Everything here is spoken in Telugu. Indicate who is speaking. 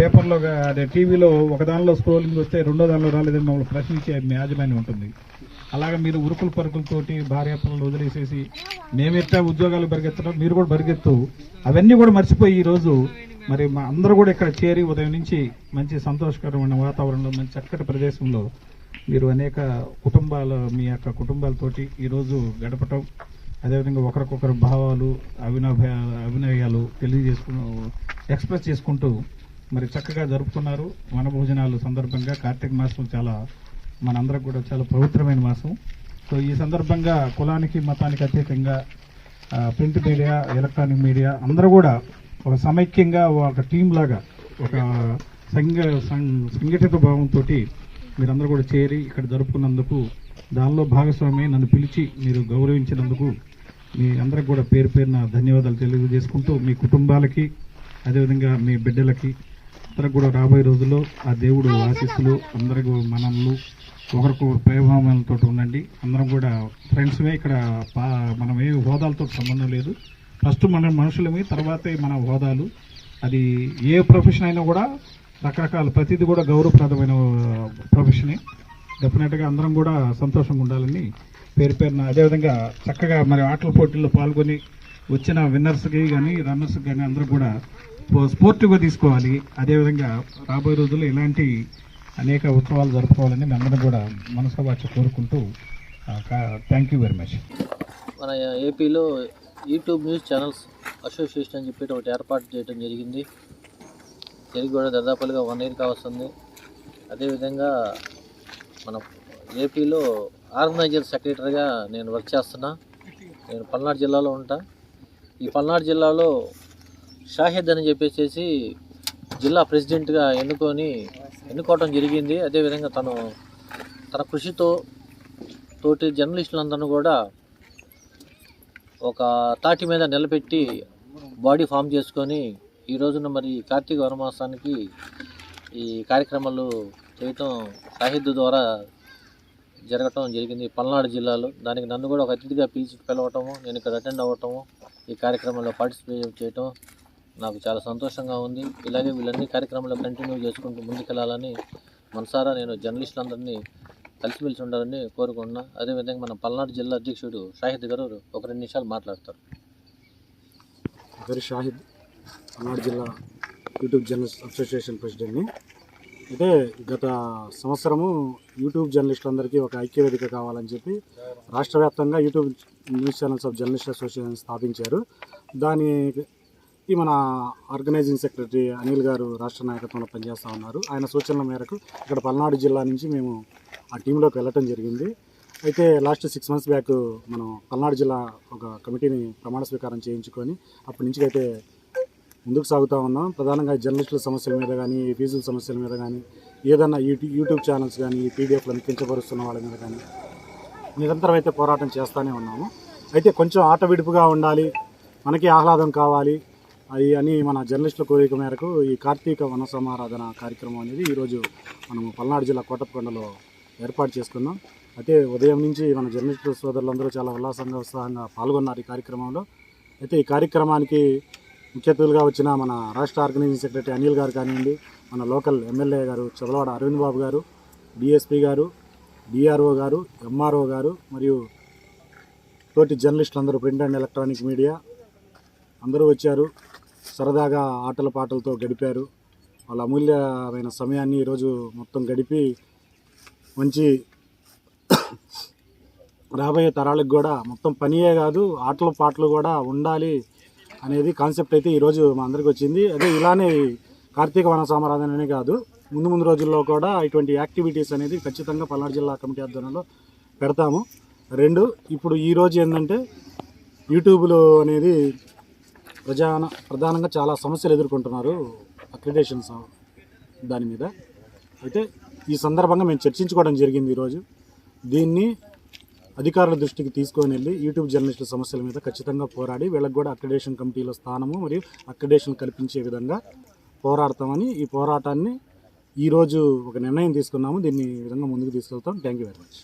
Speaker 1: పేపర్లో అదే టీవీలో ఒక దానిలో స్క్రోలింగ్ వస్తే రెండో దానిలో రాలేదని మమ్మల్ని ప్రశ్నించే మీ యాజమాన్యం ఉంటుంది. అలాగే మీరు ఉరుకుల పరుకులతోటి భార్య పిల్లలు వదిలేసేసి మేమెట్టా ఉద్యోగాలు పరిగెత్తడం మీరు కూడా పరిగెత్తు. అవన్నీ కూడా మర్చిపోయి ఈ రోజు మరి మా అందరూ కూడా ఇక్కడ చేరి ఉదయం నుంచి మంచి సంతోషకరమైన వాతావరణంలో మంచి చక్కటి ప్రదేశంలో మీరు అనేక కుటుంబాల మీ యొక్క కుటుంబాలతోటి ఈరోజు గడపటం. అదేవిధంగా ఒకరికొకరు భావాలు అవినభయ అభినయాలు తెలియజేసుకు ఎక్స్ప్రెస్ చేసుకుంటూ మరి చక్కగా జరుపుకున్నారు వన భోజనాలు సందర్భంగా. కార్తీక మాసం చాలా మనందరం కూడా చాలా పవిత్రమైన మాసం. సో ఈ సందర్భంగా కులానికి మతానికి అతీతంగా ప్రింట్ మీడియా ఎలక్ట్రానిక్ మీడియా అందరూ కూడా ఒక సమైక్యంగా ఒక టీం లాగా ఒక సంఘ సంఘటిత భావంతో మీరందరూ కూడా చేరి ఇక్కడ జరుపుకున్నందుకు దానిలో భాగస్వామి నన్ను పిలిచి మీరు గౌరవించినందుకు మీ అందరికి కూడా పేరు పేరున ధన్యవాదాలు తెలియజేసుకుంటూ మీ కుటుంబాలకి అదేవిధంగా మీ బిడ్డలకి అందరికి కూడా రాబోయే రోజుల్లో ఆ దేవుడు ఆశీస్సులు అందరికి మనల్ని ఒకరికొకరు ప్రేమాలతో ఉండండి. అందరం కూడా ఫ్రెండ్స్మే ఇక్కడ పా మనం ఏ హోదాలతో సంబంధం లేదు. ఫస్ట్ మన మనుషులమే తర్వాతే మన హోదాలు. అది ఏ ప్రొఫెషన్ అయినా కూడా రకరకాల ప్రతిదీ కూడా గౌరవప్రదమైన ప్రొఫెషనే. డెఫినెట్గా అందరం కూడా సంతోషంగా ఉండాలని పేరు పేరున అదేవిధంగా చక్కగా మరి ఆటల పోటీల్లో పాల్గొని వచ్చిన విన్నర్స్కి కానీ రన్నర్స్కి కానీ అందరూ కూడా స్పోర్టివ్గా తీసుకోవాలి. అదేవిధంగా రాబోయే రోజుల్లో ఇలాంటి అనేక ఉత్సవాలు జరుపుకోవాలని మీ అందరం కూడా మనసు వచ్చి కోరుకుంటూ థ్యాంక్ యూ వెరీ మచ్
Speaker 2: మన ఏపీలో యూట్యూబ్ న్యూస్ ఛానల్స్ అసోసియేషన్ అని చెప్పి ఒకటి ఏర్పాటు చేయడం జరిగింది. జరిగి కూడా దాదాపులుగా వన్ ఇయర్ కావస్తుంది. అదేవిధంగా మన ఏపీలో ఆర్గనైజర్ సెక్రటరీగా నేను వర్క్ చేస్తున్నా. నేను పల్నాడు జిల్లాలో ఉంటా. ఈ పల్నాడు జిల్లాలో షాహిద్ అని చెప్పేసి జిల్లా ప్రెసిడెంట్గా ఎన్నుకొని ఎన్నుకోవటం జరిగింది. అదేవిధంగా తను తన కృషితో తోటి జర్నలిస్టులందరూ కూడా ఒక తాటి మీద నిలబెట్టి బాడీ ఫామ్ చేసుకొని ఈ రోజున మరి కార్తీక వనమాసానికి ఈ కార్యక్రమాలు చేయటం సాహిత్య ద్వారా జరగటం జరిగింది పల్నాడు జిల్లాలో. దానికి నన్ను కూడా ఒక అతిథిగా పిలిచి పిలవటము నేను ఇక్కడ అటెండ్ అవ్వటము ఈ కార్యక్రమంలో పార్టిసిపేట్ చేయటం నాకు చాలా సంతోషంగా ఉంది. ఇలాగే వీళ్ళన్ని కార్యక్రమాలు కంటిన్యూ చేసుకుంటూ ముందుకెళ్ళాలని మనసారా నేను జర్నలిస్టులందరినీ కలిసిమెలిసి ఉండాలని కోరుకుంటున్నా. అదేవిధంగా మన పల్నాడు జిల్లా అధ్యక్షుడు షాహిద్ గారు ఒక రెండు నిమిషాలు మాట్లాడతారు.
Speaker 3: పేరు షాహిద్ పల్నాడు జిల్లా యూట్యూబ్ జర్నలిస్ట్ అసోసియేషన్ ప్రెసిడెంట్ని. అయితే గత సంవత్సరము యూట్యూబ్ జర్నలిస్టులందరికీ ఒక ఐక్యవేదిక కావాలని చెప్పి రాష్ట్ర వ్యాప్తంగా YouTube news channels of journalist association స్థాపించారు. దాని ఈ మన ఆర్గనైజింగ్ సెక్రటరీ అనిల్ గారు రాష్ట్ర నాయకత్వంలో పనిచేస్తూ ఉన్నారు. ఆయన సూచనల మేరకు ఇక్కడ పల్నాడు జిల్లా నుంచి మేము ఆ టీంలోకి వెళ్ళటం జరిగింది. అయితే లాస్ట్ సిక్స్ మంత్స్ బ్యాక్ మనం పల్నాడు జిల్లా ఒక కమిటీని ప్రమాణ స్వీకారం చేయించుకొని అప్పటి నుంచి అయితే ముందుకు సాగుతూ ఉన్నాం. ప్రధానంగా జర్నలిస్టుల సమస్యల మీద కానీ ఫీజుల సమస్యల మీద కానీ ఏదన్నా యూట్యూబ్ యూట్యూబ్ ఛానల్స్ కానీ ఈ పీడిఎఫ్లను కించపరుస్తున్న వాళ్ళ మీద కానీ నిరంతరం అయితే పోరాటం చేస్తూనే ఉన్నాము. అయితే కొంచెం ఆట విడుపుగా ఉండాలి మనకి ఆహ్లాదం కావాలి అది అని మన జర్నలిస్టుల కోరిక మేరకు ఈ కార్తీక వన సమారాధన కార్యక్రమం అనేది ఈరోజు మనము పల్నాడు జిల్లా కోటప్పకొండలో ఏర్పాటు చేసుకున్నాం. అయితే ఉదయం నుంచి మన జర్నలిస్టుల సోదరులందరూ చాలా ఉల్లాసంగా ఉత్సాహంగా పాల్గొన్నారు ఈ కార్యక్రమంలో. అయితే ఈ కార్యక్రమానికి ముఖ్య అతిథులుగా వచ్చిన మన రాష్ట్ర ఆర్గనైజింగ్ సెక్రటరీ అనిల్ గారు కానివ్వండి మన లోకల్ ఎమ్మెల్యే గారు చొలవాడ అరవింద్ బాబు గారు డిఎస్పి గారు డిఆర్ఓ గారు ఎంఆర్ఓ గారు మరియు తోటి జర్నలిస్టులు అందరూ ప్రింట్ అండ్ ఎలక్ట్రానిక్ మీడియా అందరూ వచ్చారు. సరదాగా ఆటల పాటలతో గడిపారు. వాళ్ళ అమూల్యమైన సమయాన్ని ఈరోజు మొత్తం గడిపి మంచి రాబోయే తరాలకు కూడా మొత్తం పనియే కాదు ఆటలు పాటలు కూడా ఉండాలి అనేది కాన్సెప్ట్ అయితే ఈరోజు మా అందరికి వచ్చింది. అదే ఇలానే కార్తీక వన సమారాధననే కాదు ముందు ముందు రోజుల్లో కూడా ఇటువంటి యాక్టివిటీస్ అనేది ఖచ్చితంగా పల్నాడు జిల్లా కమిటీ ఆధ్వర్యంలో పెడతాము. రెండు ఇప్పుడు ఈ రోజు ఏంటంటే యూట్యూబ్లో అనేది ప్రధాన ప్రధానంగా చాలా సమస్యలు ఎదుర్కొంటున్నారు అక్రిడేషన్స్ దాని మీద. అయితే ఈ సందర్భంగా మేము చర్చించుకోవడం జరిగింది ఈరోజు. దీన్ని అధికారుల దృష్టికి తీసుకొని వెళ్ళి యూట్యూబ్ జర్నలిస్టుల సమస్యల మీద ఖచ్చితంగా పోరాడి వీళ్ళకి కూడా అక్రిడేషన్ కమిటీలో స్థానము మరియు అక్రిడేషన్ కల్పించే విధంగా పోరాడతామని ఈ పోరాటాన్ని ఈరోజు ఒక నిర్ణయం తీసుకున్నాము. దీన్ని ఈ విధంగా ముందుకు తీసుకెళ్తాం. Thank you very much.